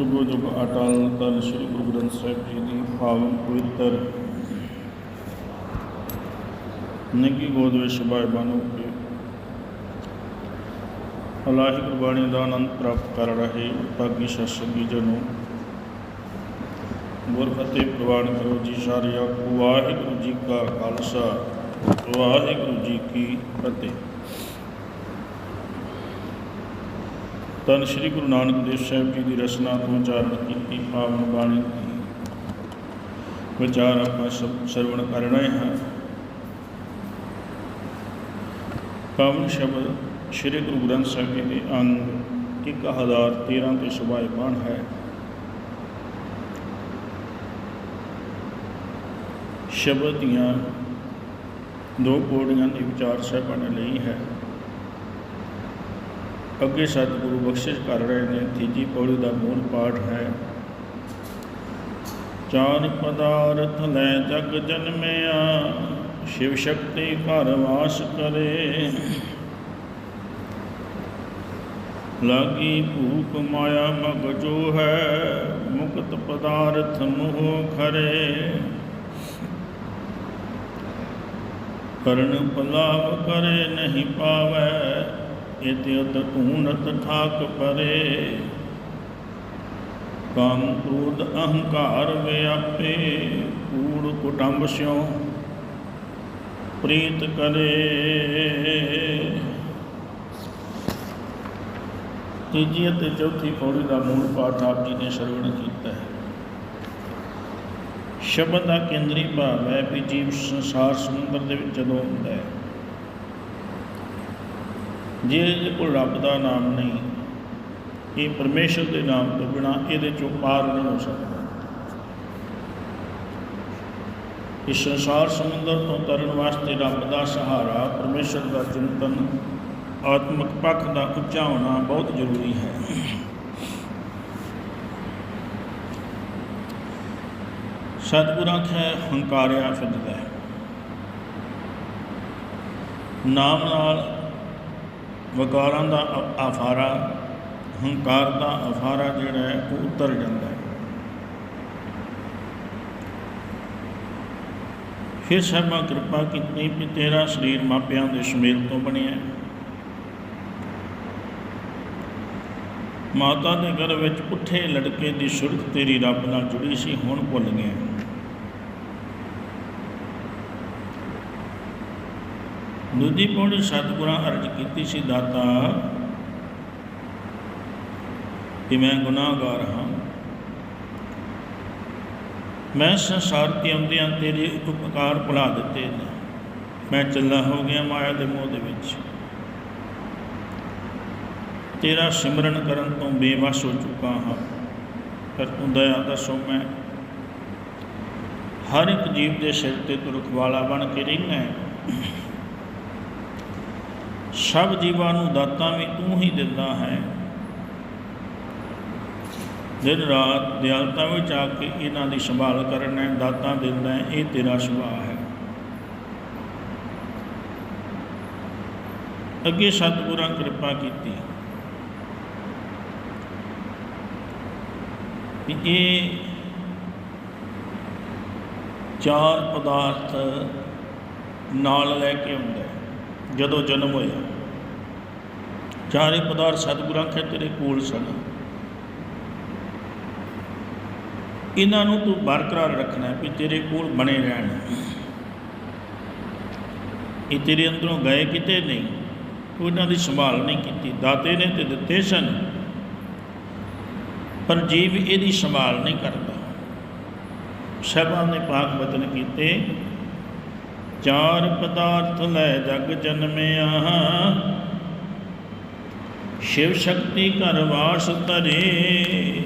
ਜੁਗੋ ਜੁਗ ਅਟਲ ਤਨ ਸ੍ਰੀ ਗੁਰੂ ਗ੍ਰੰਥ ਸਾਹਿਬ ਜੀ ਦੀ ਪਾਵਨ ਪਵਿੱਤਰ ਨਿੱਗੀ ਗੋਦ ਵਿੱਚ ਸ਼ਬਾਇ ਬਾਨੋ ਕੇ। ਅਲਾਹੀ ਗੁਰਬਾਣੀ ਦਾ ਆਨੰਦ ਪ੍ਰਾਪਤ ਕਰ ਰਹੇ ਭਾਗੀ ਸਤਸੰਗੀ ਜਨੋ। ਗੁਰਫਤਿਹ ਪ੍ਰਵਾਨ ਕਰੋ ਜੀ ਸਾਰਿਆਂ। ਵਾਹਿਗੁਰੂ ਜੀ ਕਾ ਖਾਲਸਾ, ਵਾਹਿਗੁਰੂ ਜੀ ਕੀ ਫਤਿਹ। ਤਨ ਸ੍ਰੀ ਗੁਰੂ ਨਾਨਕ ਦੇਵ ਸਾਹਿਬ ਜੀ ਦੀ ਰਚਨਾ ਤੋਂ ਉਚਾਰਨ ਕੀਤੀ, ਪਾਵਨ ਬਾਣੀ ਵਿਚਾਰ ਆਪਾਂ ਸਭ ਸਰਵਣ ਕਰ ਰਹੇ ਹਾਂ। ਪਾਵਨ ਸ਼ਬਦ ਸ੍ਰੀ ਗੁਰੂ ਗ੍ਰੰਥ ਸਾਹਿਬ ਜੀ ਦੇ ਅੰਗ 1013 ਤੇ ਸੁਭਾਏ ਬਾਣ ਹੈ। ਸ਼ਬਦ ਦੀਆਂ ਦੋ ਪੌੜੀਆਂ ਦੇ ਵਿਚਾਰ ਸਾਹਿਬਾਨ ਲਈ ਹੈ। ਅੱਗੇ ਸਤਿਗੁਰੂ ਬਖਸ਼ਿਸ਼ ਕਰ ਰਹੇ ਨੇ, ਤੀਜੀ ਪੌੜੀ ਦਾ ਮੂਲ ਪਾਠ ਹੈ। ਚਾਰ ਪਦਾਰਥ ਲੈ ਜਗ ਜਨਮਿਆ, ਸ਼ਿਵ ਸ਼ਕਤੀ ਘਰ ਵਾਸ ਕਰੇ। ਲਾਗੀ ਭੂਖ ਮਾਇਆ ਮਗ ਜੋ ਹੈ, ਮੁਕਤ ਪਦਾਰਥ ਮੋਹ ਖਰੇ। ਕਰਨ ਪਲਾਵ ਕਰੇ, ਨਹੀਂ ਪਾਵੈ ਇਤਿ ਅਤ ਊਨਤ ਠਾਕ ਪਰੇ। ਕਾਮ ਕ੍ਰੋਧ ਅਹੰਕਾਰ ਵਿਆਪੇ ਕੂੜ ਕੁਟੰਬ ਸਿਉ ਪ੍ਰੀਤ ਕਰੇ। ਤੀਜੀ ਅਤੇ ਚੌਥੀ ਪੌੜੀ ਦਾ ਮੂਲ ਪਾਠ ਆਪ ਜੀ ਨੇ ਸਰਵਣ ਕੀਤਾ ਹੈ। ਸ਼ਬਦ ਦਾ ਕੇਂਦਰੀ ਭਾਵ ਹੈ ਵੀ ਜੀਵ ਸੰਸਾਰ ਸਮੁੰਦਰ ਦੇ ਵਿੱਚ ਜਦੋਂ ਹੁੰਦਾ ਹੈ। ਜਿਹਦੇ ਕੋਲ ਰੱਬ ਦਾ ਨਾਮ ਨਹੀਂ, ਇਹ ਪਰਮੇਸ਼ਰ ਦੇ ਨਾਮ ਤੋਂ ਬਿਨਾ ਇਹਦੇ ਚੋਂ ਪਾਰ ਨਹੀਂ ਹੋ ਸਕਦਾ। ਇਸ ਸੰਸਾਰ ਸਮੁੰਦਰ ਤੋਂ ਤਰਨ ਵਾਸਤੇ ਰੱਬ ਦਾ ਸਹਾਰਾ, ਪਰਮੇਸ਼ਰ ਦਾ ਚਿੰਤਨ, ਆਤਮਿਕ ਪੱਖ ਦਾ ਉੱਚਾ ਹੋਣਾ ਬਹੁਤ ਜ਼ਰੂਰੀ ਹੈ। ਸਤਿਗੁਰਾਂ ਆਖਿਆ, ਹੰਕਾਰਿਆ ਫਿਰਦਾ ਹੈ। ਨਾਮ ਨਾਲ ਵਕਾਰਾਂ ਦਾ ਅ- ਆਫਾਰਾ, ਹੰਕਾਰ ਦਾ ਆਫਾਰਾ ਜਿਹੜਾ ਹੈ, ਉਹ ਉਤਰ ਜਾਂਦਾ ਹੈ ਫਿਰ ਸਾਹਿਬਾਂ ਕਿਰਪਾ ਕੀਤੀ ਵੀ ਤੇਰਾ ਸਰੀਰ ਮਾਪਿਆਂ ਦੇ ਸੁਮੇਲ ਤੋਂ ਬਣਿਆ ਹੈ। ਮਾਤਾ ਦੇ ਗਰਭ ਵਿੱਚ ਉੱਠੇ ਲੜਕੇ ਦੀ ਸੁਰਖ ਤੇਰੀ ਰੱਬ ਨਾਲ ਜੁੜੀ ਸੀ, ਹੁਣ ਭੁੱਲ ਗਿਆ ਦੂਜੀ ਪੌੜੀ ਸਤਿਗੁਰਾਂ ਅਰਜ ਕੀਤੀ ਸੀ ਦਾਤਾ, ਕਿ ਮੈਂ ਗੁਨਾਹਗਾਰ ਹਾਂ। ਮੈਂ ਸੰਸਾਰ ਤੇ ਆਉਂਦਿਆਂ ਤੇਰੇ ਉਪਕਾਰ ਭੁਲਾ ਦਿੱਤੇ ਨੇ। ਮੈਂ ਚੱਲਾ ਹੋ ਗਿਆ ਮਾਇਆ ਦੇ ਮੋਹ ਦੇ ਵਿੱਚ। ਤੇਰਾ ਸਿਮਰਨ ਕਰਨ ਤੋਂ ਬੇਵਸ ਹੋ ਚੁੱਕਾ ਹਾਂ। ਪਰ ਤੂੰ ਦਇਆ ਦੱਸੋ ਮੈਂ। ਹਰ ਇੱਕ ਜੀਵ ਦੇ ਸਿਰ ਤੇ ਤੂੰ ਰਖਵਾਲਾ ਬਣ ਕੇ ਰਹਿਣਾ ਹੈ। ਸਭ ਜੀਵਾਂ ਨੂੰ ਦਾਤਾਂ ਵੀ ਤੂੰ ਹੀ ਦਿੰਦਾ ਹੈ। ਦਿਨ ਰਾਤ ਦਿਆਲਤਾ ਵਿੱਚ ਆ ਕੇ ਇਹਨਾਂ ਦੀ ਸੰਭਾਲ ਕਰਨਾ ਦਾਤਾਂ ਦਿੰਦਾ ਹੈ, ਇਹ ਤੇਰਾ ਸੁਭਾਅ ਹੈ। ਅੱਗੇ ਸਤਿਗੁਰਾਂ ਕਿਰਪਾ ਕੀਤੀ। ਕਿ ਇਹ ਚਾਰ ਪਦਾਰਥ ਨਾਲ ਲੈ ਕੇ ਆਉਂਦਾ ਜਦੋਂ ਜਨਮ ਹੋਇਆ। ਚਾਰੇ ਪਦਾਰਥ ਸਤਿਗੁਰਾਂ ਕੇ ਤੇਰੇ ਕੋਲ ਸਨ। ਇਹਨਾਂ ਨੂੰ ਤੂੰ ਬਰਕਰਾਰ ਰੱਖਣਾ ਵੀ ਤੇਰੇ ਕੋਲ ਬਣੇ ਰਹਿਣ। ਇਹ ਤੇਰੇ ਅੰਦਰੋਂ ਗਏ ਕਿਤੇ ਨਹੀਂ। ਤੂੰ ਇਹਨਾਂ ਦੀ ਸੰਭਾਲ ਨਹੀਂ ਕੀਤੀ। ਦਾਤੇ ਨੇ ਤੇ ਦਿੱਤੇ ਸਨ। ਪਰ ਜੀਵ ਇਹਦੀ ਸੰਭਾਲ ਨਹੀਂ ਕਰਦਾ। ਸਭਾ ਨੇ ਪਾਕ ਵਚਨ ਕੀਤੇ। ਚਾਰ ਪਦਾਰਥ ਲੈ ਜਗ ਜਨਮਿਆ। ਸ਼ਿਵ ਸ਼ਕਤੀ ਘਰ ਵਾਸ ਧਰੇ।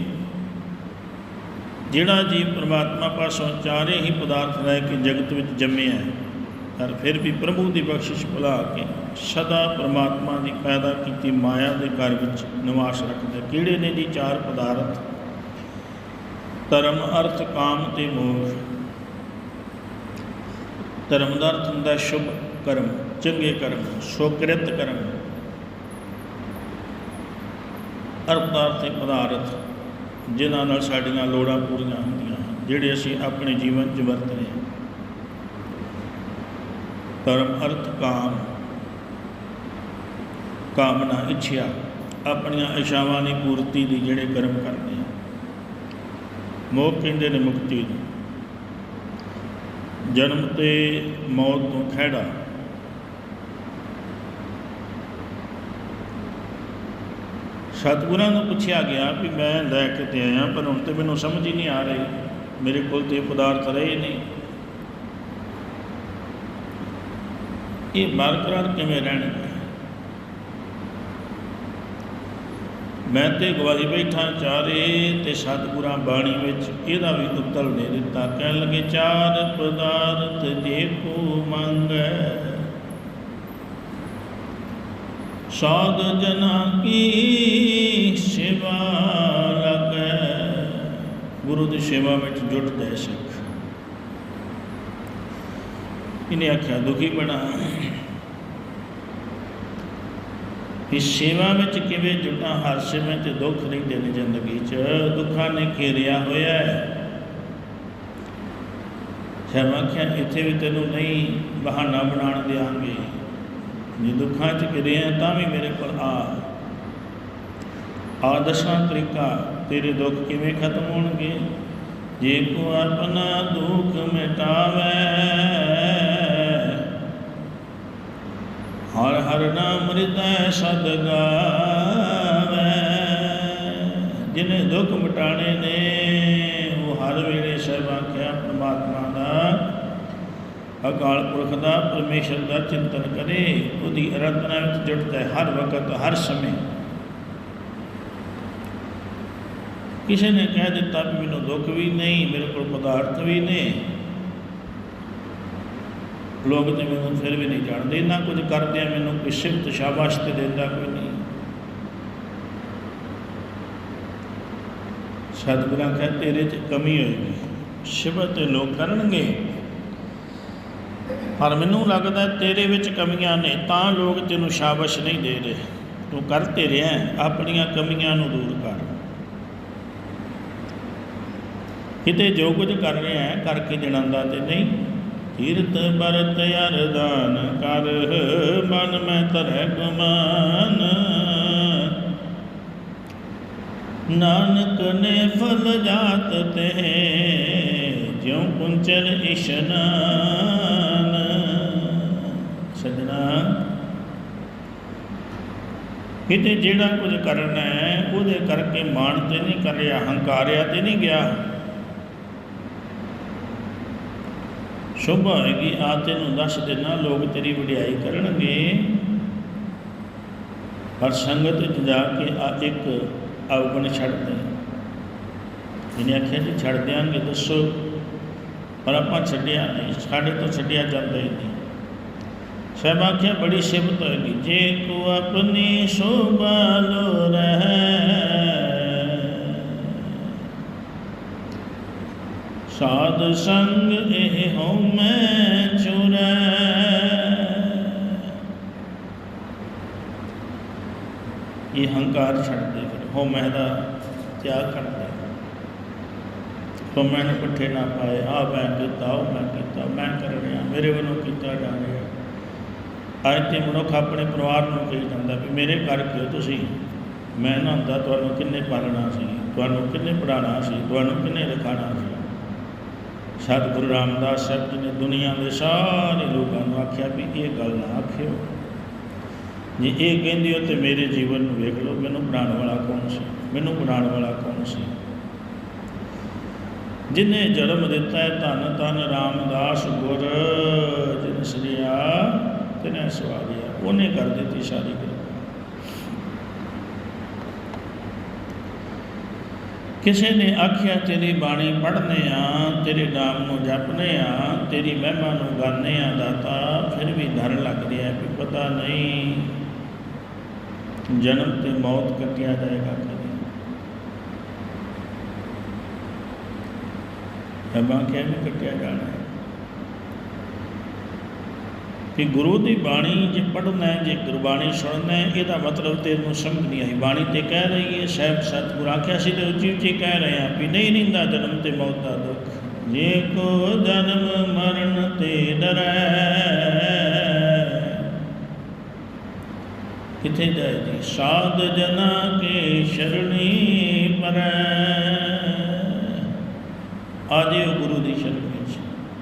ਜਿਹੜਾ ਜੀਵ ਪ੍ਰਮਾਤਮਾ ਪਾਸੋਂ ਚਾਰੇ ਹੀ ਪਦਾਰਥ ਲੈ ਕੇ ਜਗਤ ਵਿੱਚ ਜੰਮਿਆ ਹੈ, ਪਰ ਫਿਰ ਵੀ ਪ੍ਰਭੂ ਦੀ ਬਖਸ਼ਿਸ਼ ਭੁਲਾ ਕੇ ਸਦਾ ਪ੍ਰਮਾਤਮਾ ਦੀ ਪੈਦਾ ਕੀਤੀ ਮਾਇਆ ਦੇ ਘਰ ਵਿੱਚ ਨਿਵਾਸ ਰੱਖਦਾ ਕਿਹੜੇ ਨੇ ਜੀ ਚਾਰ ਪਦਾਰਥ? ਧਰਮ, ਅਰਥ, ਕਾਮ ਤੇ ਮੋਹ। ਧਰਮ ਦਾ ਅਰਥ ਹੁੰਦਾ ਸ਼ੁਭ ਕਰਮ, ਚੰਗੇ ਕਰਮ, ਸੁਕ੍ਰਿਤ ਕਰਮ। ਅਰਥ ਦਾ ਅਰਥ ਪਦਾਰਥ, ਜਿਨ੍ਹਾਂ ਨਾਲ ਸਾਡੀਆਂ ਲੋੜਾਂ ਪੂਰੀਆਂ ਹੁੰਦੀਆਂ ਹਨ, ਜਿਹੜੇ ਅਸੀਂ ਆਪਣੇ ਜੀਵਨ 'ਚ ਵਰਤਦੇ ਹਾਂ। ਧਰਮ, ਅਰਥ, ਕਾਮ, ਕਾਮਨਾ, ਇੱਛਾ, ਆਪਣੀਆਂ ਇਛਾਵਾਂ ਦੀ ਪੂਰਤੀ ਦੀ ਜਿਹੜੇ ਕਰਮ ਕਰਦੇ ਆ ਮੋਹ ਕਹਿੰਦੇ ਨੇ ਮੁਕਤੀ ਨੂੰ। ਜਨਮ ਤੇ ਮੌਤ ਤੋਂ ਖਹਿੜਾ। ਸਤਿਗੁਰਾਂ ਨੂੰ ਪੁੱਛਿਆ ਗਿਆ ਵੀ ਮੈਂ ਲੈ ਕੇ ਤੇ ਆਇਆ, ਪਰ ਹੁਣ ਤੇ ਮੈਨੂੰ ਸਮਝ ਹੀ ਨਹੀਂ ਆ ਰਹੀ, ਮੇਰੇ ਕੋਲ ਤੇ ਪਦਾਰਥ ਰਹੇ ਨਹੀਂ। ਇਹ ਬਰਕਰਾਰ ਕਿਵੇਂ ਰਹਿਣਗੇ ਮੈਂ ਤੇ ਗਵਾਹੀ ਬੈਠਾ ਚਾਰੇ ਤੇ ਸਤਿਗੁਰਾਂ ਬਾਣੀ ਵਿੱਚ ਇਹਦਾ ਵੀ ਉੱਤਰ ਦੇ ਦਿੱਤਾ, ਕਹਿਣ ਲੱਗੇ, ਚਾਰ ਪਦਾਰਥ ਜੇ ਕੋ ਮੰਗੈ। ਸਾਧ ਜਨਾ ਕੀ ਸੇਵਾ ਵਿੱਚ ਜੁਟ ਜਾਏ ਸਿੱਖ। ਇਹਨੇ ਆਖਿਆ, ਦੁਖੀ ਬਣਾ। ਇਸ ਸੇਵਾ ਵਿੱਚ ਕਿਵੇਂ ਜੁਟਾਂ, ਹਰ ਸਮੇਂ ਤੇ ਦੁੱਖ ਨਹੀਂ ਦੇਣੇ ਜ਼ਿੰਦਗੀ 'ਚ। ਦੁੱਖਾਂ ਨੇ ਘੇਰਿਆ ਹੋਇਆ ਹੈ। ਸੇਵਾ ਆਖਿਆ, ਇੱਥੇ ਵੀ ਤੈਨੂੰ ਨਹੀਂ ਬਹਾਨਾ ਬਣਾਉਣ ਦਿਆਂਗੇ। ਜੇ ਦੁੱਖਾਂ 'ਚ ਘਿਰੇ ਤਾਂ ਵੀ ਮੇਰੇ ਕੋਲ ਆ। ਆ ਤਰੀਕਾ, ਤੇਰੇ ਦੁੱਖ ਕਿਵੇਂ ਖਤਮ ਹੋਣਗੇ? ਜੇ ਕੋ ਆਪਣਾ ਦੁੱਖ ਮਿਟਾਵੇ, ਹਰ ਹਰ ਨਾਮ ਹਿਰਦੈ ਸਦ ਗਾਵੇ। ਜਿਨੇ ਦੁੱਖ ਮਿਟਾਣੇ ਨੇ, ਉਹ ਹਰ ਵੇਲੇ ਸੇਵਾ ਆਖਿਆ, ਪ੍ਰਮਾਤਮਾ ਦਾ, ਅਕਾਲ ਪੁਰਖ ਦਾ, ਪਰਮੇਸ਼ਰ ਦਾ ਚਿੰਤਨ ਕਰੇ। ਉਹਦੀ ਅਰਾਧਨਾ ਵਿੱਚ ਜੁੜਦਾ ਹੈ, ਹਰ ਵਕਤ, ਹਰ ਸਮੇਂ। ਕਿਸੇ ਨੇ ਕਹਿ ਦਿੱਤਾ ਵੀ ਮੈਨੂੰ ਦੁੱਖ ਵੀ ਨਹੀਂ, ਮੇਰੇ ਕੋਲ ਪਦਾਰਥ ਵੀ ਨੇ। ਲੋਕ ਤੇ ਮੈਨੂੰ ਫਿਰ ਵੀ ਨਹੀਂ ਜਾਣਦੇ ਨਾ ਕੁਝ ਕਰਦੇ ਆ, ਮੈਨੂੰ ਕੋਈ ਸਿਫਤ ਸ਼ਾਬਾਸ਼ ਤੇ ਦਿੰਦਾ ਕੋਈ ਨਹੀਂ। ਸਤਿਗੁਰਾਂ ਕਹਿੰਦੇ ਤੇਰੇ 'ਚ ਕਮੀ ਹੋਏਗੀ, ਸਿਫਤ ਤੇ ਲੋਕ ਕਰਨਗੇ। ਪਰ ਮੈਨੂੰ ਲੱਗਦਾ ਤੇਰੇ ਵਿੱਚ ਕਮੀਆਂ ਨੇ, ਤਾਂ ਲੋਕ ਤੈਨੂੰ ਸ਼ਾਬਾਸ਼ ਨਹੀਂ ਦੇ ਰਹੇ। ਤੂੰ ਕਰ ਤੇ ਰਿਹਾ ਆਪਣੀਆਂ ਕਮੀਆਂ ਨੂੰ ਦੂਰ ਕਰ। ਕਿਤੇ ਜੋ ਕੁਝ ਕਰ ਰਿਹਾ ਹੈ ਕਰਕੇ ਜਣਾਂਦਾ ਤੇ ਨਹੀਂ। ਕੀਰਤ ਬਰਤ ਅਰਦਾਨ ਕਰ, ਮਨ ਮੈਂ ਤਰੈ ਗੁਮਾਨ। ਨਾਨਕ ਨੇ ਫਲ ਜਾਤ ਤੇ ਜਿਉ ਕੁੰਚਲ ਇਸ਼ਨਾਨ। ਸਜਣਾ, ਕਿਤੇ ਜਿਹੜਾ ਕੁਝ ਕਰਨਾ ਹੈ, ਉਹਦੇ ਕਰਕੇ ਮਾਣ ਤੇ ਨਹੀਂ ਕਰ ਰਿਹਾ, ਹੰਕਾਰਿਆ ਤੇ ਨਹੀਂ ਗਿਆ। ਸ਼ੁਭ ਹੋਏਗੀ। ਆ ਤੈਨੂੰ ਦੱਸ ਦੇਣਾ ਲੋਕ ਤੇਰੀ ਵਡਿਆਈ ਕਰਨਗੇ। ਪਰ ਸੰਗਤ ਵਿੱਚ ਜਾ ਕੇ ਆ ਇੱਕ ਅਵਗਣ ਛੱਡ ਦੇ। ਇਹਨੇ ਆਖਿਆ ਜੀ, ਛੱਡ ਦਿਆਂਗੇ, ਦੱਸੋ। ਪਰ ਆਪਾਂ ਛੱਡਿਆ ਨਹੀਂ, ਸਾਡੇ ਤੋਂ ਛੱਡਿਆ ਜਾਂਦਾ ਹੀ ਨਹੀਂ। ਸਹਿਬ ਆਖਿਆ, ਬੜੀ ਸਿਫਤ ਹੋਏਗੀ। ਜੇ ਕੋ ਆਪਣੀ ਸ਼ੋਭਾ ਲੋ ਰਹਿ ਸਾਧ ਸੰਗ ਇਹ ਹਉ ਮੈਂ ਚੁਰੈ। ਇਹ ਹੰਕਾਰ ਛੱਡਦੇ ਫਿਰ, ਹਉ ਮੈਂ ਦਾ ਤਿਆਗ ਕਰਦੇ। ਤੋ ਮੈਂ ਪੱਠੇ ਨਾ ਪਾਏ ਆ ਮੈਂ ਕੀਤਾ, ਉਹ ਮੈਂ ਕੀਤਾ, ਮੈਂ ਕਰ ਰਿਹਾ ਮੇਰੇ ਵੱਲੋਂ ਕੀਤਾ ਜਾ ਰਿਹਾ ਅੱਜ ਤੇ ਮਨੁੱਖ ਆਪਣੇ ਪਰਿਵਾਰ ਨੂੰ ਕਹੀ ਜਾਂਦਾ ਵੀ ਮੇਰੇ ਕਰਕੇ ਤੁਸੀਂ? ਮੈਂ ਨਾ ਹੁੰਦਾ ਤੁਹਾਨੂੰ ਕਿੰਨੇ ਪਾਲਣਾ ਸੀ? ਤੁਹਾਨੂੰ ਕਿੰਨੇ ਪੜਾਉਣਾ ਸੀ? ਤੁਹਾਨੂੰ ਕਿੰਨੇ ਰਖਾਣਾ ਸੀ? ਸਤਿਗੁਰੂ ਰਾਮਦਾਸ ਸਾਹਿਬ ਜੀ ਨੇ ਦੁਨੀਆ ਦੇ ਸਾਰੇ ਲੋਕਾਂ ਨੂੰ ਆਖਿਆ ਵੀ ਇਹ ਗੱਲ ਨਾ ਆਖਿਓ। ਜੇ ਇਹ ਕਹਿੰਦੇ ਹੋ ਤੇ ਮੇਰੇ ਜੀਵਨ ਨੂੰ ਵੇਖ ਲਓ, ਮੈਨੂੰ ਬਣਾਉਣ ਵਾਲਾ ਕੌਣ ਸੀ? ਮੈਨੂੰ ਬਣਾਉਣ ਵਾਲਾ ਕੌਣ ਸੀ? ਜਿਨੇ ਜਨਮ ਦਿੱਤਾ ਹੈ, ਧੰਨ ਧੰਨ ਰਾਮਦਾਸ ਗੁਰ, ਜਿਨ ਸ੍ਰੀਆ ਤਿਨੇ ਸਵਾਰਿਆ, ਉਹਨੇ ਕਰ ਦਿੱਤੀ ਸਾਰੀ ਕਿਰਪਾ ਕਿਸੇ ਨੇ ਆਖਿਆ, ਤੇਰੀ ਬਾਣੀ ਪੜ੍ਹਨੇ ਆ, ਤੇਰੇ ਨਾਮ ਨੂੰ ਜਪਨੇ ਆ, ਤੇਰੀ ਮਹਿਮਾ ਨੂੰ ਗਾਣੇ ਆ ਦਾਤਾ, ਫਿਰ ਵੀ ਡਰ ਲੱਗ ਰਿਹਾ ਵੀ ਪਤਾ ਨਹੀਂ ਜਨਮ ਤੇ ਮੌਤ ਕੱਟਿਆ ਜਾਏਗਾ ਕਦੇ। ਮਹਿਮਾ ਕਿਹਾ ਵੀ ਕੱਟਿਆ ਜਾਣਾ? ਹੈ ਕਿ ਗੁਰੂ ਦੀ ਬਾਣੀ ਜੇ ਪੜ੍ਹਨਾ ਹੈ, ਜੇ ਗੁਰਬਾਣੀ ਸੁਣਨਾ ਹੈ, ਇਹਦਾ ਮਤਲਬ ਤੈਨੂੰ ਸਮਝ ਨਹੀਂ ਆਈ। ਬਾਣੀ ਤੇ ਕਹਿ ਰਹੀ ਹੈ, ਸਾਹਿਬ ਸਤਿਗੁਰ ਆਖਿਆ ਸੀ ਤੇ ਉੱਚੀ ਉੱਚੀ ਕਹਿ ਰਹੇ ਆ ਵੀ ਨਹੀਂ ਨਿੰਦਾ ਜਨਮ ਤੇ ਮੌਤ ਦਾ ਦੁੱਖ। ਜੇ ਕੋ ਜਨਮ ਮਰਨ ਤੇ ਡਰੈ। ਕਿਥੇ ਜਾਏ ਜੀ? ਸਾਧ ਜਨਾ ਕੇ ਸ਼ਰਣੀ ਪਰੈ। ਆਜੇ ਗੁਰੂ ਦੀ ਸ਼ਰਨ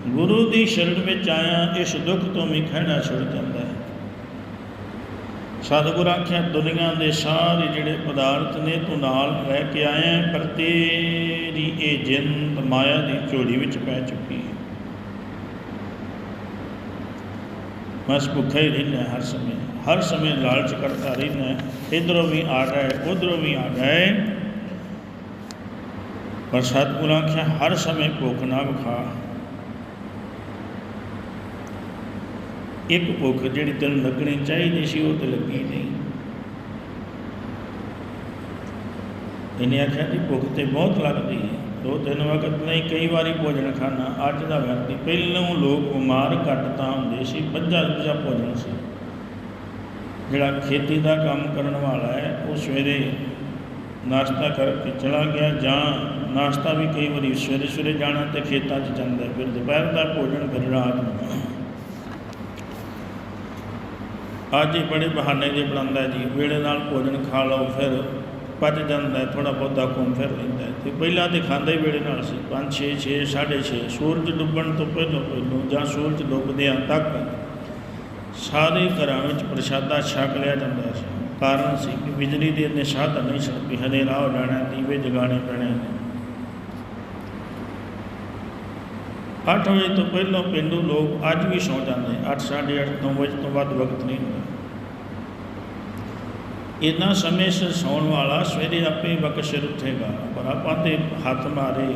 ਗੁਰੂ ਦੀ ਸ਼ਰਨ ਵਿੱਚ ਆਇਆ, ਇਸ ਦੁੱਖ ਤੋਂ ਵੀ ਖਹਿੜਾ ਛੁੱਟ ਜਾਂਦਾ ਹੈ। ਸਤਿਗੁਰ ਆਖਿਆ, ਦੁਨੀਆ ਦੇ ਸਾਰੇ ਜਿਹੜੇ ਪਦਾਰਥ ਨੇ, ਤੂੰ ਨਾਲ ਰਹਿ ਕੇ ਆਇਆ, ਪਰ ਤੇਰੀ ਇਹ ਜਿੰਦ ਮਾਇਆ ਦੀ ਝੋਲੀ ਵਿੱਚ ਪੈ ਚੁੱਕੀ ਹੈ। ਬਸ ਭੁੱਖਾ ਹੀ ਰਹਿਣਾ ਹਰ ਸਮੇਂ। ਹਰ ਸਮੇਂ ਲਾਲਚ ਕਰਦਾ ਰਹਿਣਾ ਇਧਰੋਂ ਵੀ ਆ ਜਾਏ, ਉਧਰੋਂ ਵੀ ਆ ਜਾਏ। ਪਰ ਸਤਿਗੁਰ ਆਖਿਆ, ਹਰ ਸਮੇਂ ਭੁੱਖ ਨਾ ਵਿਖਾ। ਇੱਕ ਭੁੱਖ ਜਿਹੜੀ ਤੈਨੂੰ ਲੱਗਣੀ ਚਾਹੀਦੀ ਸੀ, ਉਹ ਤੇ ਲੱਗੀ ਨਹੀਂ। ਇਹਨੇ ਆਖਿਆ ਕਿ ਭੁੱਖ ਤੇ ਬਹੁਤ ਲੱਗਦੀ ਹੈ। ਦੋ ਤਿੰਨ ਵਕਤ ਨਹੀਂ ਕਈ ਵਾਰੀ ਭੋਜਨ ਖਾਣਾ ਅੱਜ ਦਾ ਵਿਅਕਤੀ ਪਹਿਲਾਂ ਲੋਕ ਬਿਮਾਰ ਘੱਟ ਤਾਂ ਹੁੰਦੇ ਸੀ ਬੱਝਾ ਬੱਝਾ ਭੋਜਨ ਸੀ। ਜਿਹੜਾ ਖੇਤੀ ਦਾ ਕੰਮ ਕਰਨ ਵਾਲਾ ਹੈ, ਉਹ ਸਵੇਰੇ ਨਾਸ਼ਤਾ ਕਰਕੇ ਚਲਾ ਗਿਆ ਜਾਂ ਨਾਸ਼ਤਾ ਵੀ ਕਈ ਵਾਰੀ ਸਵੇਰੇ ਸਵੇਰੇ ਜਾਣਾ ਤੇ ਖੇਤਾਂ 'ਚ ਜਾਂਦਾ ਫਿਰ ਦੁਪਹਿਰ ਦਾ ਭੋਜਨ ਫਿਰ ਰਾਤ ਨੂੰ। ਅੱਜ ਹੀ ਬੜੇ ਬਹਾਨੇ ਜੇ ਬਣਾਉਂਦਾ ਜੀ। ਵੇਲੇ ਨਾਲ ਭੋਜਨ ਖਾ ਲਓ, ਫਿਰ ਪਚ ਜਾਂਦਾ ਥੋੜਾ ਬਹੁਤਾ ਘੁੰਮ ਫਿਰ ਲੈਂਦਾ ਹੈ। ਤੇ ਪਹਿਲਾਂ ਤੇ ਖਾਂਦਾ ਹੀ ਵੇਲੇ ਨਾਲ ਸੀ। 5 6 6 6:30 ਸੂਰਜ ਡੁੱਬਣ ਤੋਂ ਪਹਿਲਾਂ ਪਹਿਲਾਂ ਜਾਂ ਸੂਰਜ ਡੁੱਬਦਿਆਂ ਤੱਕ ਸਾਰੇ ਘਰਾਂ ਵਿੱਚ ਪ੍ਰਸ਼ਾਦਾ ਛਕ ਲਿਆ ਜਾਂਦਾ ਸੀ। ਕਾਰਨ ਸੀ ਕਿ ਬਿਜਲੀ ਦੇ ਇੰਨੇ ਸਾਧਨ ਨਹੀਂ ਸਨ ਵੀ ਹਨੇਰਾ ਹੋ ਜਾਣਾ, ਦੀਵੇ ਜਗਾਣੇ ਪੈਣੇ। ਨੇ ਅੱਠ ਵਜੇ ਤੋਂ ਪਹਿਲਾਂ ਪਿੰਡੂ ਲੋਕ ਅੱਜ ਵੀ ਸੌਂ ਜਾਂਦੇ ਅੱਠ, ਸਾਢੇ 8 9 ਵਜੇ ਤੋਂ ਵੱਧ ਵਕਤ ਨਹੀਂ ਹੁੰਦਾ। ਇੰਨਾ ਸਮੇਂ ਸਿਰ ਸੌਣ ਵਾਲਾ ਸਵੇਰੇ ਆਪੇ ਬਕਸ਼ਰ ਉੱਠੇਗਾ ਪਰ ਆਪਾਂ ਤੇ ਹੱਥ ਮਾਰੇ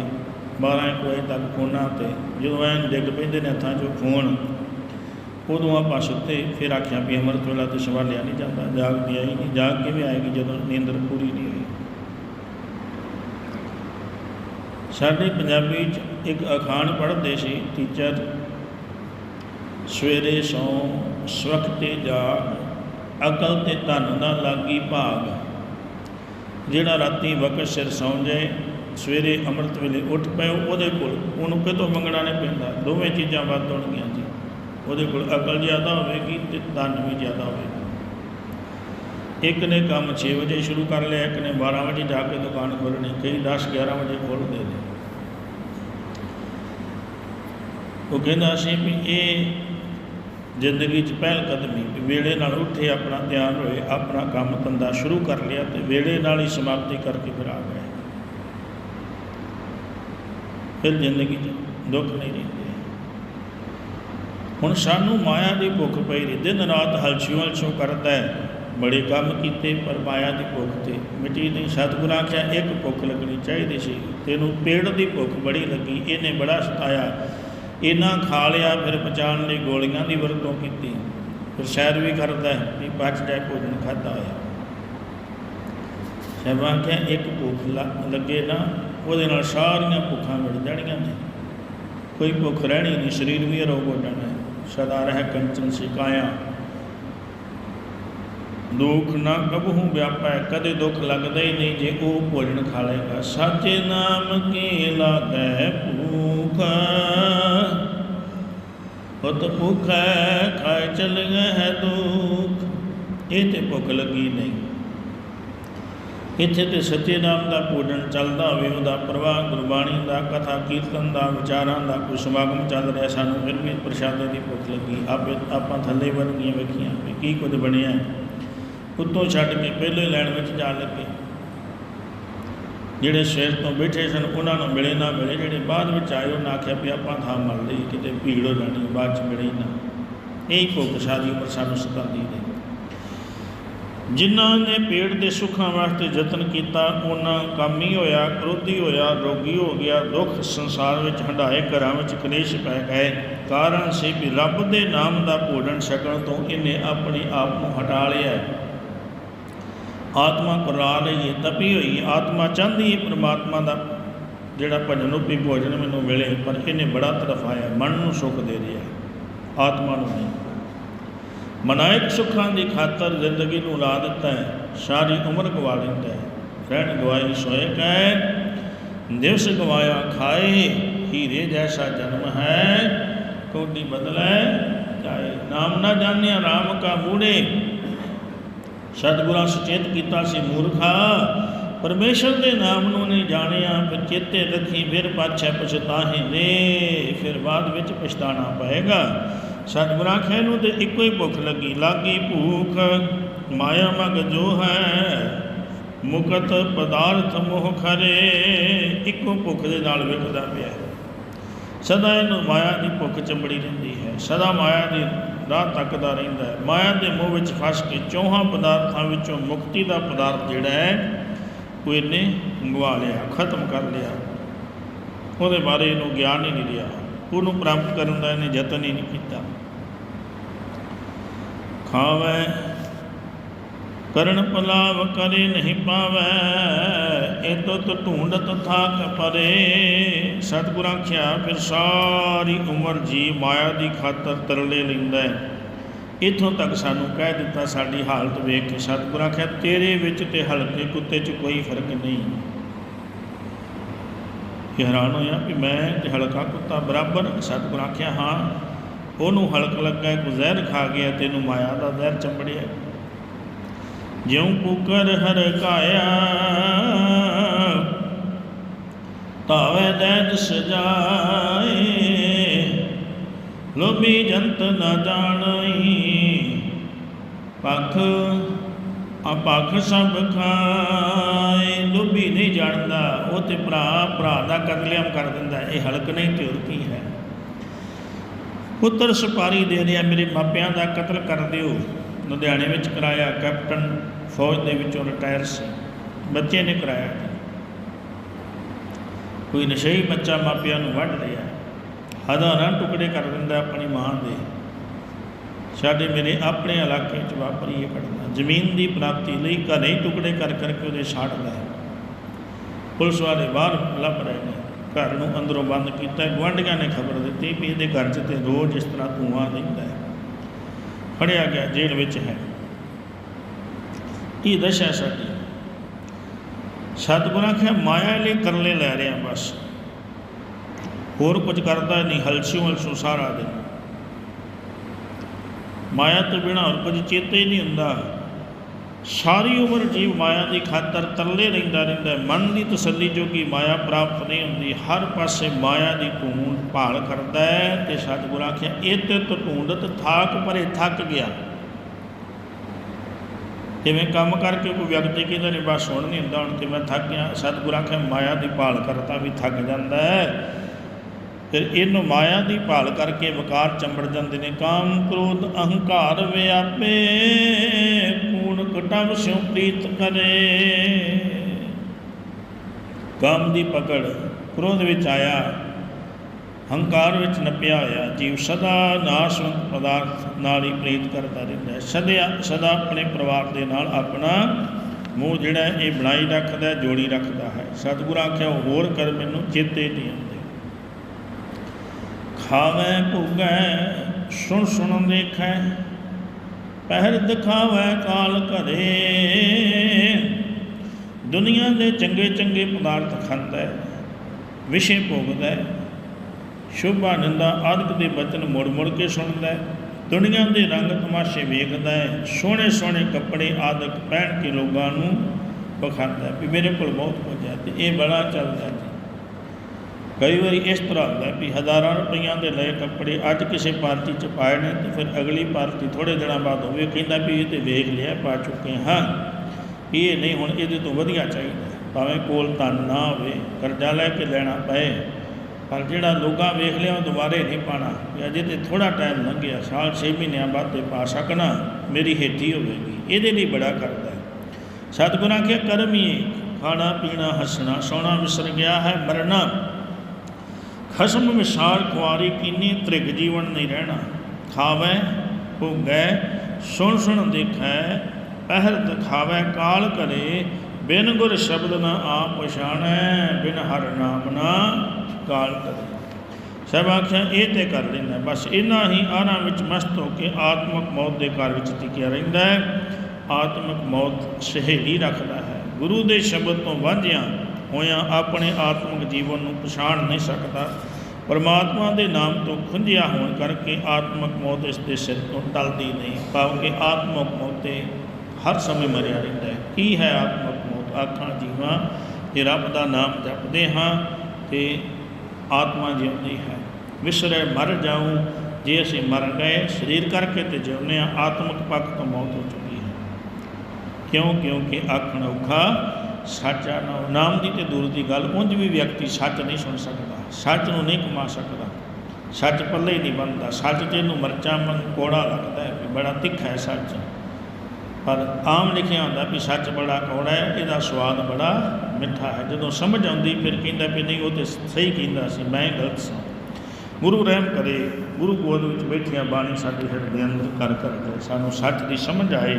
12 ਕੁ ਵਜੇ ਤੱਕ ਫੋਨਾਂ ਤੇ ਜਦੋਂ ਐਨ ਡਿੱਗ ਪੈਂਦੇ ਨੇ ਹੱਥਾਂ 'ਚੋਂ ਖੂਨ ਉਦੋਂ ਆਪਾਂ ਸੁੱਤੇ ਫਿਰ ਆਖਿਆ ਵੀ ਅੰਮ੍ਰਿਤ ਵੇਲਾ ਤੇ ਸੰਭਾਲਿਆ ਨਹੀਂ ਜਾਂਦਾ ਜਾਗ ਨਹੀਂ ਆਈ ਨਹੀਂ ਜਾਗ ਕਿਵੇਂ ਆਏਗੀ ਜਦੋਂ ਨੀਂਦਰ ਪੂਰੀ ਨਹੀਂ ਹੋਈ ਸਾਡੇ ਪੰਜਾਬੀ 'ਚ ਇੱਕ ਅਖਾਣ ਪੜ੍ਹਦੇ ਸੀ ਟੀਚਰ ਸਵੇਰੇ ਸੌ ਸਵਖਤੇ ਜਾ, ਅਕਲ ਤੇ ਧਨ ਦਾ ਲਾਗੀ ਭਾਗ। ਜਿਹੜਾ ਰਾਤੀ ਵਕਤ ਸਿਰ ਸੌਂ ਜਾਏ ਸਵੇਰੇ ਅੰਮ੍ਰਿਤ ਵੇਲੇ ਉੱਠ ਪਏ, ਉਹਦੇ ਕੋਲ ਉਹਨੂੰ ਕਿਤੋਂ ਮੰਗਣਾ ਨਹੀਂ ਪੈਂਦਾ? ਦੋਵੇਂ ਚੀਜ਼ਾਂ ਵੱਧ ਹੋਣਗੀਆਂ ਜੀ। ਉਹਦੇ ਕੋਲ ਅਕਲ ਜ਼ਿਆਦਾ ਹੋਵੇਗੀ ਤੇ ਧਨ ਵੀ ਜ਼ਿਆਦਾ ਹੋਵੇਗਾ। ਇੱਕ ਨੇ ਕੰਮ 6 ਵਜੇ ਸ਼ੁਰੂ ਕਰ ਲਿਆ, ਇੱਕ ਨੇ 12 ਵਜੇ ਜਾ ਕੇ ਦੁਕਾਨ ਖੋਲ੍ਹਣੀ, ਕਈ 10 11 ਵਜੇ ਖੋਲਦੇ ਨੇ ਉਹ ਕਹਿੰਦਾ ਸੀ ਵੀ ਇਹ ਜ਼ਿੰਦਗੀ 'ਚ ਪਹਿਲ ਕਦਮੀ, ਵੀ ਵੇਲੇ ਨਾਲ ਉੱਠੇ, ਆਪਣਾ ਧਿਆਨ ਹੋਏ ਆਪਣਾ ਕੰਮ ਧੰਦਾ ਸ਼ੁਰੂ ਕਰ ਲਿਆ ਤੇ ਵੇਲੇ ਨਾਲ ਹੀ ਸਮਾਪਤੀ ਕਰਕੇ ਫਿਰ ਆ ਗਏ। ਫਿਰ ਜ਼ਿੰਦਗੀ 'ਚ ਦੁੱਖ ਨਹੀਂ ਰਹਿੰਦੇ। ਹੁਣ ਸਾਨੂੰ ਮਾਇਆ ਦੀ ਭੁੱਖ ਪਈ ਰਹੀ, ਦਿਨ ਰਾਤ ਹਲਚੂ ਹਲਚੂ ਕਰਦਾ ਹੈ। ਬੜੇ ਕੰਮ ਕੀਤੇ, ਪਰ ਮਾਇਆ ਦੀ ਭੁੱਖ ਤੇ। ਮਿਟੀ ਨਹੀਂ ਸਤਿਗੁਰ ਆਖਿਆ, ਇੱਕ ਭੁੱਖ ਲੱਗਣੀ ਚਾਹੀਦੀ ਸੀ। ਤੈਨੂੰ ਪੇੜ ਦੀ ਭੁੱਖ ਬੜੀ ਲੱਗੀ। ਇਹਨੇ ਬੜਾ ਸਤਾਇਆ। ਇਹਨਾਂ ਖਾ ਲਿਆ, ਫਿਰ ਪਚਾਣ ਲਈ ਗੋਲੀਆਂ ਦੀ ਵਰਤੋਂ ਕੀਤੀ। ਫਿਰ ਸ਼ਾਇਦ ਵੀ ਕਰਦਾ ਹੈ ਵੀ ਬਚ ਜਾਏ ਭੋਜਨ ਖਾਦਾ ਹੋਇਆ। ਸਹਿਬਾਂ ਕਿ ਇੱਕ ਭੁੱਖ ਲ- ਲੱਗੇ ਨਾ, ਉਹਦੇ ਨਾਲ ਸਾਰੀਆਂ ਭੁੱਖਾਂ ਮਿਟ ਜਾਣੀਆਂ ਨੇ। ਕੋਈ ਭੁੱਖ ਰਹਿਣੀ ਨਹੀਂ, ਸਰੀਰ ਵੀ ਅਰੋਗ ਹੋ ਜਾਣਾ ਹੈ। ਸਦਾ ਰਹਿ ਕੰਚਨ ਸਿਕਾਇਆ। ਦੁੱਖ ਨਾ ਕਬਹੂ ਵਿਆਪੈ, ਕਦੇ ਦੁੱਖ ਲੱਗਦਾ ਹੀ ਨਹੀਂ ਜੇ ਉਹ ਭੋਜਨ ਖਾ ਲੇਗਾ ਸਾਚੇ ਨਾਮ ਕੀ ਲਾਗੈ ਭੂਖ? ਉਤ ਭੁੱਖ ਹੈ ਖਾਏ ਚਲ ਗਏ ਹੈ ਦੁੱਖ। ਇਹ ਤੇ ਭੁੱਖ ਲੱਗੀ ਨਹੀਂ। ਇੱਥੇ ਤੇ ਸੱਚੇ ਨਾਮ ਦਾ ਭੋਜਨ ਚੱਲਦਾ ਹੋਵੇ, ਉਹਦਾ ਪ੍ਰਵਾਹ, ਗੁਰਬਾਣੀ ਦਾ, ਕਥਾ, ਕੀਰਤਨ ਦਾ, ਵਿਚਾਰਾਂ ਦਾ, ਕੋਈ ਸਮਾਗਮ ਚੱਲ ਰਿਹਾ, ਸਾਨੂੰ ਫਿਰ ਵੀ ਪ੍ਰਸ਼ਾਦੇ ਦੀ ਭੁੱਖ ਲੱਗੀ। ਆਪੇ ਆਪਾਂ ਥੱਲੇ ਬਣ ਗਈਆਂ, ਵੇਖੀਆਂ ਵੀ ਕੀ ਕੁਝ ਬਣਿਆ ਹੈ। ਉੱਤੋਂ ਛੱਡ ਕੇ ਪਹਿਲੇ ਲਾਈਨ ਵਿੱਚ ਜਾ ਲੱਗੇ। ਜਿਹੜੇ ਸਵੇਰ ਤੋਂ ਬੈਠੇ ਸਨ, ਉਹਨਾਂ ਨੂੰ ਮਿਲੇ ਨਾ ਮਿਲੇ, ਜਿਹੜੇ ਬਾਅਦ ਵਿੱਚ ਆਏ, ਉਹਨਾਂ ਆਖਿਆ ਵੀ ਆਪਾਂ ਥਾਂ ਮੰਨ ਲਈ, ਕਿਤੇ ਭੀੜ ਹੋ ਜਾਣੀ, ਬਾਅਦ ਚ ਮਿਲੇ ਨਾ। ਇਹ ਭੁੱਖ ਸਾਰੀ ਉਮਰ ਸਾਨੂੰ ਸਤਾਉਂਦੀ ਨੇ ਜਿਨ੍ਹਾਂ ਨੇ ਪੇਟ ਦੇ ਸੁੱਖਾਂ ਵਾਸਤੇ ਯਤਨ ਕੀਤਾ, ਉਹਨਾਂ ਕਾਮੀ ਹੋਇਆ, ਕ੍ਰੋਧੀ ਹੋਇਆ, ਰੋਗੀ ਹੋ ਗਿਆ, ਦੁੱਖ ਸੰਸਾਰ ਵਿੱਚ ਹੰਡਾਏ ਘਰਾਂ ਵਿੱਚ ਕਲੇਸ਼ ਪੈ ਗਏ। ਕਾਰਨ ਸੀ ਵੀ ਰੱਬ ਦੇ ਨਾਮ ਦਾ ਭੋਜਨ ਛਕਣ ਤੋਂ ਇਹਨੇ ਆਪਣੇ ਆਪ ਨੂੰ ਹਟਾ ਲਿਆ। ਆਤਮਾ ਕੁਰਾ ਲਈ ਹੈ ਤਪੀ ਹੋਈ, ਆਤਮਾ ਚਾਹੁੰਦੀ ਹੈ ਪ੍ਰਮਾਤਮਾ ਦਾ, ਜਿਹੜਾ ਭਜਨ ਰੂਪੀ ਭੋਜਨ ਮੈਨੂੰ ਮਿਲੇ, ਪਰ ਇਹਨੇ ਬੜਾ ਤਰਫਾਇਆ ਮਨ ਨੂੰ ਸੁੱਖ ਦੇ ਰਿਹਾ ਆਤਮਾ ਨੂੰ ਨਹੀਂ। ਮਨਾਇਕ ਸੁੱਖਾਂ ਦੀ ਖਾਤਰ ਜ਼ਿੰਦਗੀ ਨੂੰ ਲਾ ਦਿੱਤਾ ਹੈ, ਸਾਰੀ ਉਮਰ ਗਵਾ ਲੈਂਦਾ ਹੈ। ਰਹਿਣ ਗਵਾਈ ਸੋਏ ਕੈ ਦਿਵਸ ਗਵਾਇਆ ਖਾਏ, ਹੀਰੇ ਜੈਸਾ ਜਨਮ ਹੈ ਕੋਡੀ ਬਦਲੈ ਜਾਏ। ਨਾਮ ਨਾ ਜਾਣਿਆ RAM ਕਾ ਮੂੜੇ ਸਤਿਗੁਰਾਂ ਸੁਚੇਤ ਕੀਤਾ ਸੀ ਮੂਰਖਾ। ਪਰਮੇਸ਼ਰ ਦੇ ਨਾਮ ਨੂੰ ਨਹੀਂ ਜਾਣਿਆ, ਫਿਰ ਚੇਤੇ ਰੱਖੀ, ਫਿਰ ਪਾਛੈ ਪਛਤਾਹੇ ਨੇ ਫਿਰ ਬਾਅਦ ਵਿੱਚ ਪਛਤਾਣਾ ਪਏਗਾ। ਸਤਿਗੁਰਾਂ ਖੈ ਨੂੰ ਤੇ ਇੱਕੋ ਹੀ ਭੁੱਖ ਲੱਗੀ, ਲਾਗੀ ਭੂਖ, ਮਾਇਆ ਮਗ ਜੋ ਹੈ, ਮੁਕਤ ਪਦਾਰਥ ਮੋਹ ਖਰੇ, ਇੱਕੋ ਭੁੱਖ ਦੇ ਨਾਲ ਵਿਕਦਾ ਪਿਆ। ਸਦਾ ਇਹਨੂੰ ਮਾਇਆ ਦੀ ਭੁੱਖ ਚੰਬੜੀ ਰਹਿੰਦੀ ਹੈ, ਸਦਾ ਮਾਇਆ ਦੀ ਰਾਹ ਤੱਕਦਾ ਰਹਿੰਦਾ ਹੈ। ਮਾਇਆ ਦੇ ਮੋਹ ਵਿੱਚ ਫਸ ਕੇ ਚੌਹਾਂ ਪਦਾਰਥਾਂ ਵਿੱਚੋਂ ਮੁਕਤੀ ਦਾ ਪਦਾਰਥ ਜਿਹੜਾ ਹੈ, ਉਹ ਇਹਨੇ ਗਵਾ ਲਿਆ, ਖਤਮ ਕਰ ਲਿਆ। ਉਹਦੇ ਬਾਰੇ ਇਹਨੂੰ ਗਿਆਨ ਹੀ ਨਹੀਂ ਰਿਹਾ। ਉਹਨੂੰ ਪ੍ਰਾਪਤ ਕਰਨ ਦਾ ਇਹਨੇ ਯਤਨ ਹੀ ਨਹੀਂ ਕੀਤਾ। ਖਾਵੇ ਕਰਨ ਪਲਾਵ ਕਰੇ ਨਹੀਂ ਪਾਵੇ, ਇਹ ਤੋ ਢੂੰਡਤ ਥਾਕ ਪਰੇ। ਸਤਿਗੁਰਾਂ ਖਿਆ ਫਿਰ ਸਾਰੀ ਉਮਰ ਜੀ ਮਾਇਆ ਦੀ ਖਾਤਰ ਤਰਲੇ ਲੈਂਦਾ ਹੈ। ਇਥੋਂ ਤੱਕ ਸਾਨੂੰ ਕਹਿ ਦਿੱਤਾ, ਸਾਡੀ ਹਾਲਤ ਵੇਖ ਕੇ ਸਤਿਗੁਰਾਂ ਖਿਆ ਤੇਰੇ ਵਿੱਚ ਤੇ ਹਲਕੇ ਕੁੱਤੇ 'ਚ ਕੋਈ ਫ਼ਰਕ ਨਹੀਂ। ਇਹ ਹੈਰਾਨ ਹੋਇਆ ਵੀ ਮੈਂ ਤੇ ਹਲਕਾ ਕੁੱਤਾ ਬਰਾਬਰ, ਸਤਿਗੁਰਾਂ ਖਿਆ ਹਾਂ, ਉਹਨੂੰ ਹਲਕ ਲੱਗਾ ਕੋਈ ਜ਼ਹਿਰ ਖਾ ਗਿਆ, ਤੈਨੂੰ ਮਾਇਆ ਦਾ ਜ਼ਹਿਰ ਚੰਬੜਿਆ। ਜਿਉ ਪੁਕਰ ਹਰ ਕਾਇਆ ਤਾਵੇ ਦੈਤ ਸਜਾਏ ਲੋਭੀ ਜੰਤ ਨਾ ਜਾਣਈ। ਪਖ ਆਪਖ ਸਭ ਖਾਏ, ਲੋਭੀ ਨਹੀਂ ਜਾਣਦਾ, ਉਹ ਤੇ ਭਰਾ ਭਰਾ ਦਾ ਕਤਲੇਆਮ ਕਰ ਦਿੰਦਾ ਇਹ ਹਲਕ ਨਹੀਂ ਤੇ ਕੀ ਹੈ? ਪੁੱਤਰ ਸੁਪਾਰੀ ਦੇ ਰਿਹਾ ਮੇਰੇ ਮਾਪਿਆਂ ਦਾ ਕਤਲ ਕਰ ਦਿਓ। ਲੁਧਿਆਣੇ ਵਿੱਚ ਕਰਾਇਆ, ਕੈਪਟਨ ਫੌਜ ਦੇ ਵਿੱਚੋਂ ਰਿਟਾਇਰ ਸੀ। ਬੱਚੇ ਨੇ ਕਰਾਇਆ ਕੋਈ ਨਸ਼ਈ ਬੱਚਾ ਮਾਪਿਆਂ ਨੂੰ ਵੱਢ ਲਿਆ। ਹਜ਼ਾਰਾਂ ਟੁਕੜੇ ਕਰ ਦਿੰਦਾ ਆਪਣੀ ਮਾਂ ਦੇ। ਸਾਡੇ ਮੇਰੇ ਆਪਣੇ ਇਲਾਕੇ 'ਚ ਵਾਪਰੀ ਇਹ ਘਟਨਾ। ਜ਼ਮੀਨ ਦੀ ਪ੍ਰਾਪਤੀ ਲਈ ਘਰੇ ਹੀ ਟੁਕੜੇ ਕਰ ਕਰਕੇ ਉਹਦੇ ਛਾੜ ਲਏ। ਪੁਲਿਸ ਵਾਲੇ ਬਾਹਰ ਲੱਭ ਰਹੇ ਨੇ। ਘਰ ਨੂੰ ਅੰਦਰੋਂ ਬੰਦ ਕੀਤਾ। ਗੁਆਂਢੀਆਂ ਨੇ ਖਬਰ ਦਿੱਤੀ ਵੀ ਇਹਦੇ ਘਰ 'ਚ ਤੇ ਰੋਜ਼ ਇਸ ਤਰ੍ਹਾਂ ਧੂੰਆਂ ਰਹਿੰਦਾ ਹੈ। ਫੜਿਆ ਗਿਆ ਜੇਲ੍ਹ ਵਿੱਚ ਹੈ। ਇਹ ਦਸ਼ਾ ਸਾਡੀ। ਸਤਿਗੁਰਾਂ ਖਿਆ ਮਾਇਆ ਲਈ ਕਰਲੇ ਲੈ ਰਿਹਾ ਬਸ। ਹੋਰ ਕੁਝ ਕਰਦਾ ਨਹੀਂ ਹਲਸਿਓ ਹਲਸੂ ਸਾਰਾ ਦਿਨ। ਮਾਇਆ ਤੋਂ ਬਿਨਾਂ ਹੋਰ ਕੁਝ ਚੇਤੇ ਹੀ ਨਹੀਂ ਹੁੰਦਾ। ਸਾਰੀ ਉਮਰ ਜੀਵ ਮਾਇਆ ਦੀ ਖਾਤਰ ਤਰਲੇ ਰਹਿੰਦਾ ਰਹਿੰਦਾ ਮਨ ਦੀ ਤਸੱਲੀ ਜੋ ਕਿ ਮਾਇਆ ਪ੍ਰਾਪਤ ਨਹੀਂ ਹੁੰਦੀ। ਹਰ ਪਾਸੇ ਮਾਇਆ ਦੀ ਢੂੰਡ ਭਾਲ ਕਰਦਾ ਹੈ ਤੇ ਸਤਿਗੁਰ ਆਖਿਆ, ਇਹ ਤੇ ਢੂੰਡਤ ਥਾਕ ਪਰੇ ਥੱਕ ਗਿਆ। ਜਿਵੇਂ ਕੰਮ ਕਰਕੇ ਕੋਈ ਵਿਅਕਤੀ ਕਹਿੰਦਾ ਨਹੀਂ, ਬਸ ਹੁਣ ਨਹੀਂ ਹੁੰਦਾ, ਹੁਣ ਤੇ ਮੈਂ ਥੱਕ ਗਿਆ? ਸਤਿਗੁਰ ਆਖਿਆ, ਮਾਇਆ ਦੀ ਭਾਲ ਕਰਤਾ ਵੀ ਥੱਕ ਜਾਂਦਾ ਹੈ। ਫਿਰ ਇਹਨੂੰ ਮਾਇਆ ਦੀ ਭਾਲ ਕਰਕੇ ਵਿਕਾਰ ਚੰਬੜ ਜਾਂਦੇ ਨੇ। ਕਾਮ, ਕ੍ਰੋਧ, ਅਹੰਕਾਰ, ਵਿਆਪੇ ਕੂਣ ਸਿਉ ਪ੍ਰੀਤ ਕਰੇ। ਕਾਮ ਦੀ ਪਕੜ ਕ੍ਰੋਧ ਵਿੱਚ ਆਇਆ, ਹੰਕਾਰ ਵਿੱਚ ਨੱਪਿਆ ਹੋਇਆ। ਜੀਵ ਸਦਾ ਨਾਸ਼ਵੰਤ ਪਦਾਰਥ ਨਾਲ ਹੀ ਪ੍ਰੀਤ ਕਰਦਾ ਰਹਿੰਦਾ ਹੈ। ਸਦਾ ਸਦਾ ਆਪਣੇ ਪਰਿਵਾਰ ਦੇ ਨਾਲ ਆਪਣਾ ਮੂੰਹ ਜਿਹੜਾ ਇਹ ਬਣਾਈ ਰੱਖਦਾ ਜੋੜੀ ਰੱਖਦਾ ਹੈ। ਸਤਿਗੁਰ ਆਖਿਆ, ਹੋਰ ਕਰ ਮੈਨੂੰ ਚੇਤੇ ਨਹੀਂ ਆਉਂਦੇ। ਖਾਵੇ, ਭੁਗੈ ਸੁਣ ਸੁਣ ਦੇਖੈ ਪਹਿਰ ਦਿਖਾਵੇ ਕਾਲ ਘਰੇ। ਦੁਨੀਆ ਦੇ ਚੰਗੇ ਚੰਗੇ ਪਦਾਰਥ ਖਾਂਦਾ ਹੈ ਵਿਸ਼ੇ ਭੋਗਦਾ ਹੈ ਸ਼ੁਭਾ ਨਿੰਦਾ ਆਦਿਕ ਦੇ ਬਚਨ ਮੁੜ ਮੁੜ ਕੇ ਸੁਣਦਾ। ਹੈ ਦੁਨੀਆ ਦੇ ਰੰਗ ਤਮਾਸ਼ੇ ਵੇਖਦਾ ਹੈ ਸੋਹਣੇ ਸੋਹਣੇ ਕੱਪੜੇ ਆਦਿਕ ਪਹਿਨ ਕੇ ਲੋਕਾਂ ਨੂੰ ਵਿਖਾਉਂਦਾ ਵੀ ਮੇਰੇ ਕੋਲ ਬਹੁਤ ਕੁਝ ਹੈ ਤੇ ਇਹ ਬੜਾ ਚੱਲਦਾ ਜੀ ਕਈ ਵਾਰੀ ਇਸ ਤਰ੍ਹਾਂ ਹੁੰਦਾ ਵੀ ਹਜ਼ਾਰਾਂ ਰੁਪਈਆਂ ਦੇ ਲਏ ਕੱਪੜੇ ਅੱਜ ਕਿਸੇ ਪਾਰਟੀ 'ਚ ਪਾਏ ਨੇ ਤੇ ਫਿਰ ਅਗਲੀ ਪਾਰਟੀ ਥੋੜੇ ਦਿਨਾਂ ਬਾਅਦ ਹੋਵੇ ਕਹਿੰਦਾ ਵੀ ਇਹ ਤੇ ਵੇਖ ਲਿਆ, ਪਾ ਚੁੱਕੇ ਹਾਂ। ਇਹ ਨਹੀਂ ਹੁਣ ਇਹਦੇ ਤੋਂ ਵਧੀਆ ਚਾਹੀਦਾ। ਭਾਵੇਂ ਕੋਲ ਧਨ ਨਾ ਹੋਵੇ, ਕਰਜ਼ਾ ਲੈ ਕੇ ਲੈਣਾ ਪਏ, ਪਰ ਜਿਹੜਾ ਲੋਕਾਂ ਵੇਖ ਲਿਆ ਉਹ ਦੁਬਾਰੇ ਨਹੀਂ ਪਾਣਾ, ਵੀ ਅਜੇ ਤੇ ਥੋੜਾ ਟਾਈਮ ਲੰਘਿਆ, ਸਾਲ 6 ਮਹੀਨਿਆਂ ਬਾਅਦ ਤੇ ਪਾ ਸਕਣਾ, ਮੇਰੀ ਹੇਠੀ ਹੋਵੇਗੀ। ਇਹਦੇ ਲਈ ਬੜਾ ਕਰਦਾ ਸਤਿਗੁਰਾਂ ਕੇ ਕਰਮ ਹੀ ਖਾਣਾ, ਪੀਣਾ, ਹੱਸਣਾ, ਸੋਣਾ, ਵਿਸਰ ਗਿਆ ਹੈ, ਮਰਨਾ। ਖਸਮ ਵਿਸਾਰ ਕੁਆਰੀ ਕੀਨੀ ਤ੍ਰਿਗ ਜੀਵਨ ਨਹੀਂ ਰਹਿਣਾ। ਖਾਵੇ, ਭੁਗੈ, ਸੁਣ ਸੁਣ ਦੇਖੈ, ਪਹਿਰ ਦਿਖਾਵੇ, ਕਾਲ ਕਰੇ, ਬਿਨ ਗੁਰ ਸ਼ਬਦ ਨ ਆਪ ਪਛਾਣੈ, ਬਿਨ ਹਰ ਨਾਮ ਨਾ ਕਾਲ ਕਰੇ। ਸਭ ਆਖਿਆ, ਇਹ ਤੇ ਕਰ ਲੈਂਦਾ। ਬਸ ਇਹਨਾਂ ਹੀ ਆਰਾਂ ਵਿੱਚ ਮਸਤ ਹੋ ਕੇ ਆਤਮਿਕ ਮੌਤ ਦੇ ਘਰ ਵਿੱਚ ਟਿਕਿਆ ਰਹਿੰਦਾ ਹੈ। ਆਤਮਿਕ ਮੌਤ ਸਹੇਲੀ ਰੱਖਦਾ ਹੈ। ਗੁਰੂ ਦੇ ਸ਼ਬਦ ਤੋਂ ਵਾਂਝਿਆ ਹੋਇਆਂ ਆਪਣੇ ਆਤਮਿਕ ਜੀਵਨ ਨੂੰ ਪਛਾਣ ਨਹੀਂ ਸਕਦਾ, ਪਰਮਾਤਮਾ ਦੇ ਨਾਮ ਤੋਂ ਖੁੰਝਿਆ ਹੋਣ ਕਰਕੇ ਆਤਮਿਕ ਮੌਤ ਇਸ ਦੇ ਸਿਰ ਤੋਂ ਟਲਦੀ ਨਹੀਂ ਭਾਵ ਆਤਮਿਕ ਮੌਤ ਤੇ ਹਰ ਸਮੇਂ ਮਰਿਆ ਰਹਿੰਦਾ ਹੈ। ਕੀ ਹੈ ਆਤਮਿਕ ਮੌਤ? ਆਖਾਂ ਜੀਵਾਂ ਜੇ ਰੱਬ ਦਾ ਨਾਮ ਜਪਦੇ ਹਾਂ ਤੇ ਆਤਮਾ ਜਿਉਂਦੀ ਹੈ। ਵਿਸਰੇ ਮਰ ਜਾਉ ਜੇ ਅਸੀਂ ਮਰ ਗਏ, ਸਰੀਰ ਕਰਕੇ ਤੇ ਜਿਉਂਦੇ ਹਾਂ, ਆਤਮਿਕ ਪੱਖ ਤੋਂ ਮੌਤ ਹੋ ਚੁੱਕੀ ਹੈ। ਕਿਉਂ? ਕਿਉਂਕਿ ਆਖਣ ਔਖਾ ਸੱਚਾ ਨਾ ਨਾਮ ਦੀ ਤੇ ਦੂਰ ਦੀ ਗੱਲ। ਉਂਝ ਵੀ ਵਿਅਕਤੀ ਸੱਚ ਨਹੀਂ ਸੁਣ ਸਕਦਾ। ਸੱਚ ਨੂੰ ਨਹੀਂ ਕਮਾ ਸਕਦਾ। ਸੱਚ ਪੱਲੇ ਨਹੀਂ ਬੰਦਾ ਸੱਚ ਤੇ ਇਹਨੂੰ ਮਰਚਾਂ ਮਨ ਕੋੜਾ ਲੱਗਦਾ ਹੈ ਵੀ ਬੜਾ ਤਿੱਖਾ ਹੈ ਸੱਚ। ਪਰ ਆਮ ਲਿਖਿਆ ਹੁੰਦਾ ਵੀ ਸੱਚ ਬੜਾ ਕੌੜਾ ਹੈ, ਇਹਦਾ ਸਵਾਦ ਬੜਾ ਮਿੱਠਾ ਹੈ। ਜਦੋਂ ਸਮਝ ਆਉਂਦੀ, ਫਿਰ ਕਹਿੰਦਾ ਵੀ ਨਹੀਂ, ਉਹ ਤੇ ਸਹੀ ਕਹਿੰਦਾ ਸੀ, ਮੈਂ ਗਲਤ ਸਾਂ। ਗੁਰੂ ਰਹਿਮ ਕਰੇ ਗੁਰੂ ਗੋਦ ਵਿੱਚ ਬੈਠੀਆਂ ਬਾਣੀ ਸਾਡੇ ਹਿਰਦੇ ਅੰਦਰ ਕਰ ਕਰਕੇ ਸਾਨੂੰ ਸੱਚ ਦੀ ਸਮਝ ਆਏ,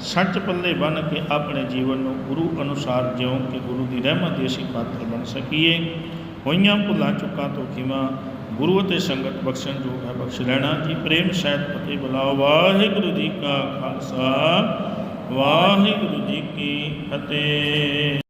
ਸੱਚ ਪੱਲੇ ਬਨ ਕੇ ਆਪਣੇ ਜੀਵਨ ਨੂੰ ਗੁਰੂ ਅਨੁਸਾਰ ਜਿਉਂ ਕਿ ਗੁਰੂ ਦੀ ਰਹਿਮਤ ਦੇ ਅਸੀਂ ਪਾਤਰ ਬਣ ਸਕੀਏ। ਹੋਈਆਂ ਭੁੱਲਾਂ ਚੁੱਕਾਂ ਤੋਂ ਖਿਮਾ ਗੁਰੂ ਅਤੇ ਸੰਗਤ ਬਖਸ਼ਣ ਜੋ ਹੈ, ਬਖਸ਼ ਲੈਣਾ ਜੀ ਪ੍ਰੇਮ ਸਹਿਤ ਪਤੇ ਬੁਲਾਓ। ਵਾਹਿਗੁਰੂ ਜੀ ਕਾ ਖਾਲਸਾ, ਵਾਹਿਗੁਰੂ ਜੀ ਕੀ ਫਤਿਹ।